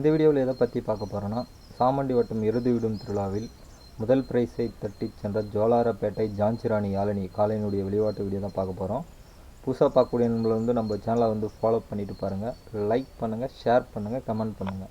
இந்த வீடியோவில் எதை பற்றி பார்க்க போகிறோன்னா சாமண்டி வட்டம் இறுதி விடும் திருவிழாவில் முதல் பிரைஸை தட்டிச் சென்ற ஜோலாரப்பேட்டை ஜான்சிராணி யாழினி காலையினுடைய விளையாட்டு வீடியோ தான் பார்க்க போகிறோம் புதுசாக பார்க்கக்கூடிய நம்மளை வந்து நம்ம சேனலை வந்து ஃபாலோ பண்ணிட்டு பாருங்கள் லைக் பண்ணுங்கள் ஷேர் பண்ணுங்கள் கமெண்ட் பண்ணுங்கள்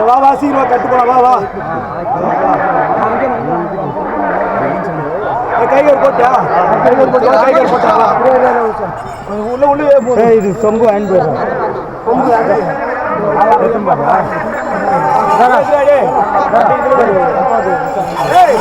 வா வா சீக்கிரம் கட்டு போலாம் வா வா ஏய், கைகள் போட்டா கைகள் போட்டா கைகள் போட்டா. உள்ள உள்ள இது சொம்பு வாங்கி போயிடுறேன் சொம்பு ஏய்